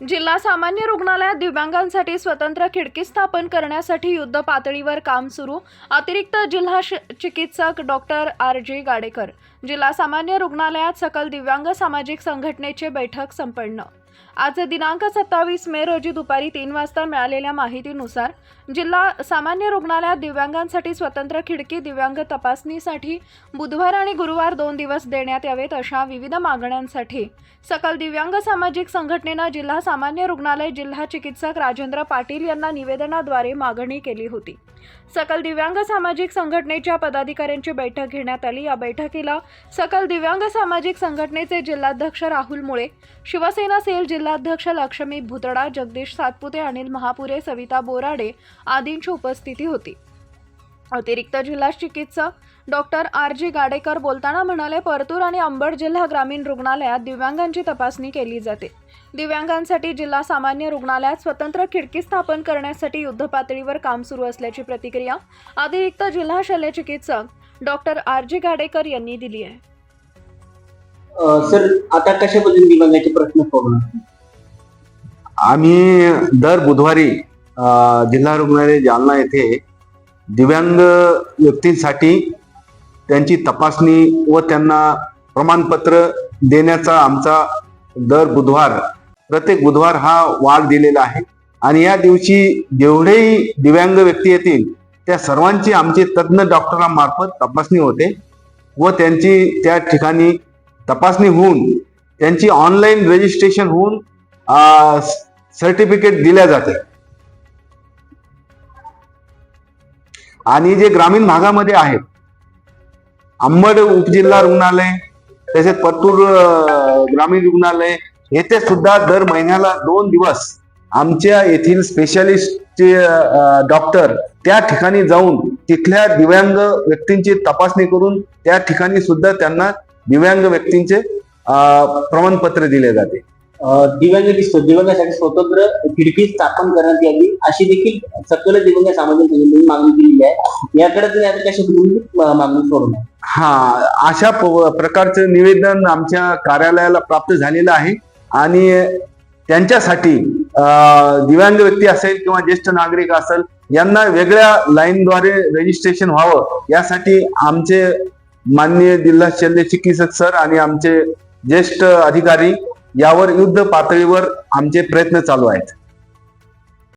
जिल्हा सामान्य रुग्णालयात दिव्यांगांसाठी स्वतंत्र खिडकी स्थापन करण्यासाठी युद्ध पातळीवर काम सुरू. अतिरिक्त जिल्हा चिकित्सक डॉक्टर आर जे गाडेकर. जिल्हा सामान्य रुग्णालयात सकल दिव्यांग सामाजिक संघटनेचे बैठक संपन्न. आज दिनांक सत्तावीस मे रोजी दुपारी तीन वाजता मिळालेल्या माहितीनुसार जिल्हा सामान्य रुग्णालयात दिव्यांगांसाठी स्वतंत्र खिडकी दिव्यांग तपासणीसाठी बुधवार आणि गुरुवार दोन दिवस देण्यात यावेत अशा विविध मागण्यांसाठी. सकल दिव्यांग सामाजिक संघटनेनं जिल्हा सामान्य रुग्णालय जिल्हा चिकित्सक राजेंद्र पाटील यांना निवेदनाद्वारे मागणी केली होती. सकल दिव्यांग सामाजिक संघटनेच्या पदाधिकाऱ्यांची बैठक घेण्यात आली. या बैठकीला सकल दिव्यांग सामाजिक संघटनेचे जिल्हाध्यक्ष राहुल मुळे शिवसेना सेल जिल्हाध्यक्ष लक्ष्मी भुतडा जगदीश सातपुते अनिल महापुरे सविता बोराडे आदींची उपस्थिती होती. अतिरिक्त जिल्हा चिकित्सक डॉक्टर आर जी गाडेकर बोलताना म्हणाले परतूर आणि अंबड जिल्हा ग्रामीण रुग्णालयात दिव्यांगांची तपासणी केली जाते. दिव्यांगांसाठी जिल्हा सामान्य रुग्णालयात स्वतंत्र खिडकी स्थापन करण्यासाठी युद्धपातळीवर काम सुरू असल्याची प्रतिक्रिया अतिरिक्त जिल्हा शल्यचिकित्सक डॉक्टर आर जी गाडेकर यांनी दिली आहे. सर आता कशा पद्धतीने दिव्यांगाचे प्रश्न आम्ही दर बुधवारी जिल्हा रुग्णालय जालना येथे दिव्यांग व्यक्तींसाठी त्यांची तपासणी व त्यांना प्रमाणपत्र देण्याचा आमचा दर बुधवार प्रत्येक बुधवार हा वाढ दिलेला आहे. आणि या दिवशी जेवढेही दिव्यांग व्यक्ती येतील त्या सर्वांची आमची तज्ज्ञ डॉक्टरांमार्फत तपासणी होते व त्यांची त्या ठिकाणी तपासणी होऊन त्यांची ऑनलाईन रजिस्ट्रेशन होऊन सर्टिफिकेट दिल्या जाते. आणि जे ग्रामीण भागामध्ये आहेत अंबड उपजिल्हा रुग्णालय तसेच पत्तूर ग्रामीण रुग्णालय येथे सुद्धा दर महिन्याला दोन दिवस आमच्या येथील स्पेशालिस्टचे डॉक्टर त्या ठिकाणी जाऊन तिथल्या दिव्यांग व्यक्तींची तपासणी करून त्या ठिकाणी सुद्धा त्यांना दिव्यांग व्यक्तींचे प्रमाणपत्र दिले जाते. दिव्यांग दिव्यांगासाठी स्वतंत्र खिडकी स्थापन करण्यात यावी अशी देखील सकल दिव्यांग सामाजिक संघटनेने मागणी केलेली आहे. याकडे तुम्ही आता कशा मागणी सोडवणार हा अशा प्रकारचं निवेदन आमच्या कार्यालयाला प्राप्त झालेलं आहे आणि त्यांच्यासाठी दिव्यांग व्यक्ती असेल किंवा ज्येष्ठ नागरिक असेल यांना वेगळ्या लाईनद्वारे रजिस्ट्रेशन व्हावं यासाठी आमचे माननीय जिल्हा शल्य चिकित्सक सर आणि आमचे ज्येष्ठ अधिकारी यावर युद्ध पातळीवर आमचे प्रयत्न चालू आहेत.